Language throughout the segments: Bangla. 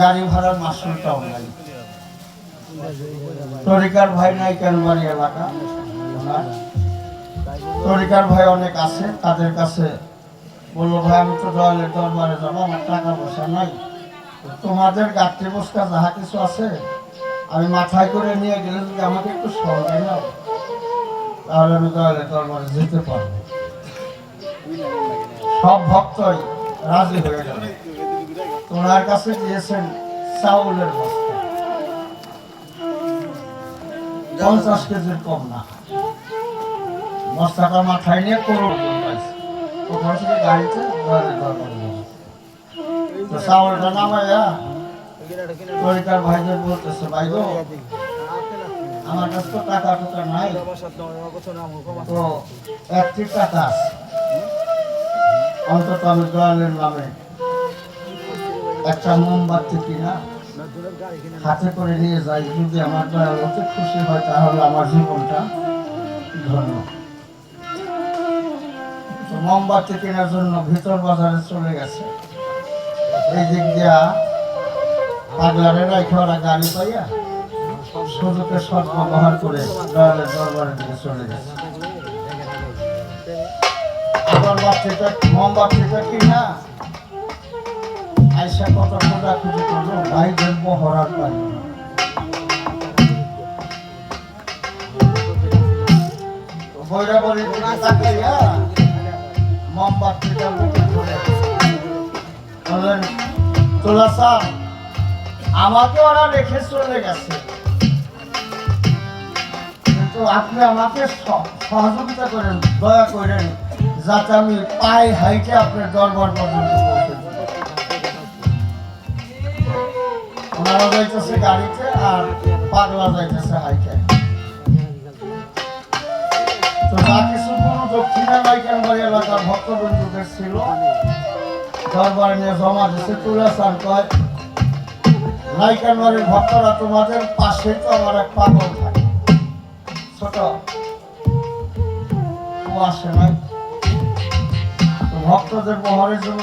গাড়ি ভাড়ার মাসুলটাও নাই তরিকার ভাই নাই কেন বাড়ি এলাকা। তরিকার ভাই অনেক আছে, তাদের কাছে বলল, ভাই, আমি তো দয়ালের দরবারে যাব, আমার টাকা পয়সা নাই। তোমাদের গাত্রী বস্তা যাহা কিছু আছে, আমি মাথায় করে নিয়ে গেলে যদি আমাকে একটু সহজে নাও, তাহলে আমি দয়ালের দরবারে যেতে পারব। সব ভক্তই রাজি হয়ে গেল। তোমার কাছে দিয়েছেন চাউলের বস্তা। পঞ্চাশ কেজির কম না। বস্তাটা মাথায় নিয়ে করো ওখান থেকে গাড়িতে। তো চাউলটা নামাইয়া তরিকার ভাইদের বলতেছে, ভাই গো, আমার কাছে তো টাকা টুকা নাই। তো একটি টাকা আছে। অন্তত আমি নামে একটা মোমবাতি কিনা হাতে করে নিয়ে যাই, যদি আমার দয়াল হতে খুশি হয়, তাহলে আমার জীবনটা ধন্য। মোমবাতি কেনার জন্য ভিতর বাজারে চলে গেছে। এই দিক দিয়া পাগলারে রাখে ওরা গাড়ি পাইয়া সুযোগে সৎ ব্যবহার করে দয়ালের দরবারের দিকে চলে গেছে। আগরবাতিটা মোমবাতিটা কি না আইসা কত খোঁজা খুঁজি করল ভাই দেখব হরার পাই বইরা বলি দিকে তাকাইয়া মোমবাতিটা মুখে ধরে বললেন তোলা স্যার আমাকে ওরা রেখে চলে গেছে। কিন্তু আপনি আমাকে সহযোগিতা করেন দয়া করেন যাতে আমি পায়ে হাইটে আপনার দরবার পর্যন্ত ওনারা যাইতেছে গাড়িতে আর পাগলা যাইতেছে হাইটে তো যা কিছু কোনো দক্ষিণা ভক্তবৃন্দুদের ছিল নিয়ে জমা দিচ্ছে তুলে সান কয় নাইকেনবাড়ির ভক্তরা তোমাদের পাশে তো আমার এক পাগল থাকে। ছোট। ও আসে নাই। ভক্তদের বহরের জন্য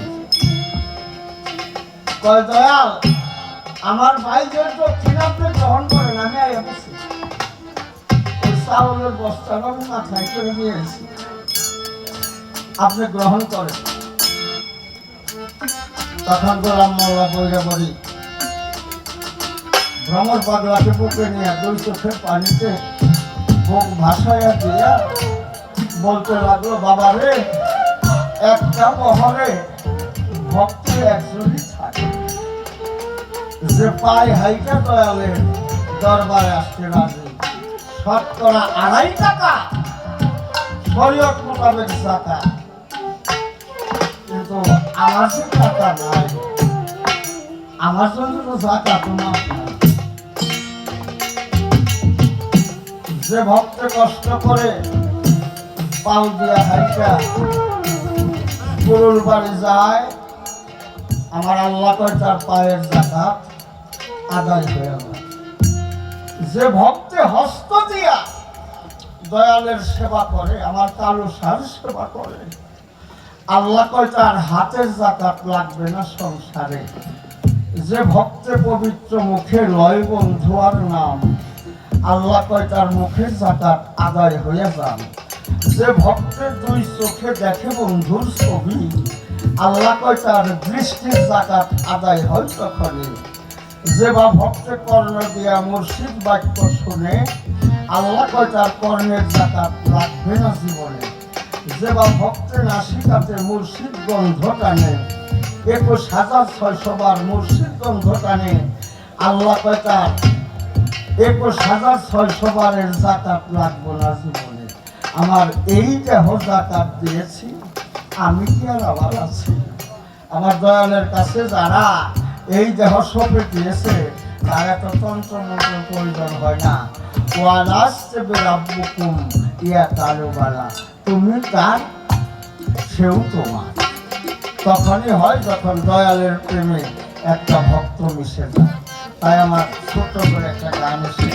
দয়াল, আমার ভাই যে দক্ষিণ আপনি গ্রহণ করেন, আমি আই বলছি ওই চাউলের মাথায় করে নিয়ে এসেছি। আপনি গ্রহণ করেন। তখন গোলাম মোল্লা বইরা বলি, ভ্রমর পাগলাকে বুকে নিয়ে দুই চোখের পানিতে বুক ভাসাইয়া দিয়া বলতে লাগল বাবা রে একটা মহরে ভক্ত একজনই থাকে। যে পায় হাইটা দয়ালে দরবারে আসতে রাজি। শতকরা আড়াই টাকা শরীয়ত মোতাবেক জাকা কিন্তু আমার যে টাকা নাই। আমার জন্য তো জাকা তোমার। যে ভক্ত কষ্ট করে পাও দিয়া হাইটা গরুর বাড়ি যায়, আমার আল্লাহ তার পায়ের জাকাত। আদায় হয়ে যে ভক্তে হস্ত দিয়া দয়ালের সেবা করে, আমার কালো সার সেবা করে। আল্লাহ কয়, তার হাতের জাকাত লাগবে না সংসারে। যে ভক্তে পবিত্র মুখে লয় বন্ধু আর নাম, আল্লাহ কয়, তার মুখের জাকাত আদায় হয়ে যান। যে ভক্তের দুই চোখে দেখে বন্ধুর ছবি, আল্লাহ কয়, তার দৃষ্টির জাকাত আদায় হয় তখনই। যে বা ভক্তের কর্ণ দিয়া মুর্শিদ বাক্য শুনে, আল্লাহ কয় তার কর্ণের জাকাত লাগবে না জীবনে। যে বা ভক্তের নাসিকাতে মুর্শিদ গন্ধ টানে, একুশ হাজার ছয়শো বার মুর্শিদ গন্ধ টানে, আল্লাহ কয় তার একুশ হাজার ছয়শো বারের জাকাত লাগবো না জীবনে। আমার এই দেহ জাকাত দিয়েছি, আমি কি আর আবার আছি? আমার দয়ালের কাছে যারা এই দেহ সপে দিয়েছে তার এত তন্ত্র মন্ত্র প্রয়োজন হয় না। ওয়ালাস্তে বেরাব্বুকুম ইয়া তালুবালা, তুমি তার সেও তোমার। তখনই হয় যখন দয়ালের প্রেমে একটা ভক্ত মিশে তাই আমার ছোট করে একটা গান এসে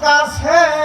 কাছে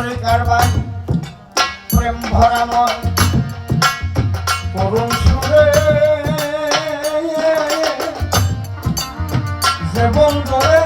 তরিকার বাই প্রেম ভরাময় করুণ সুরে যে বন্ধুরে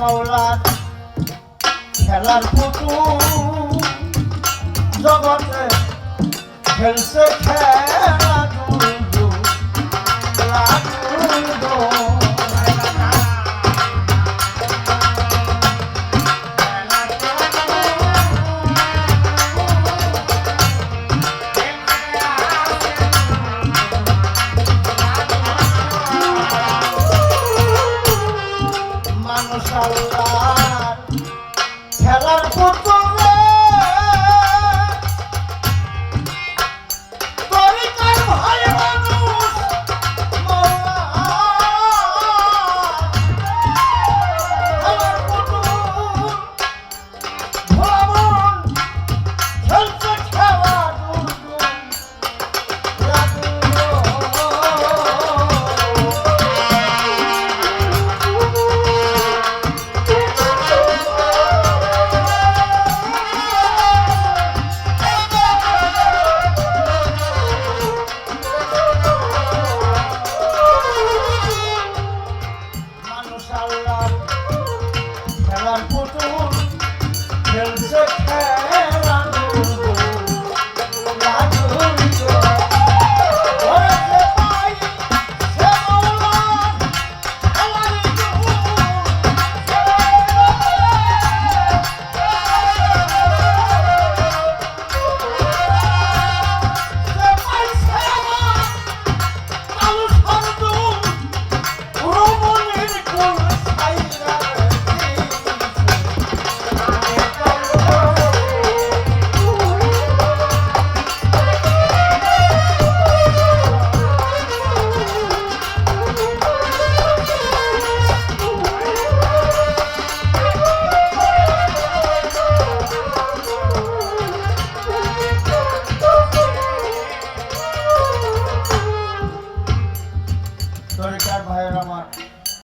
মাওলার খেলার পুতুল। জগতে খেলছে খেলা।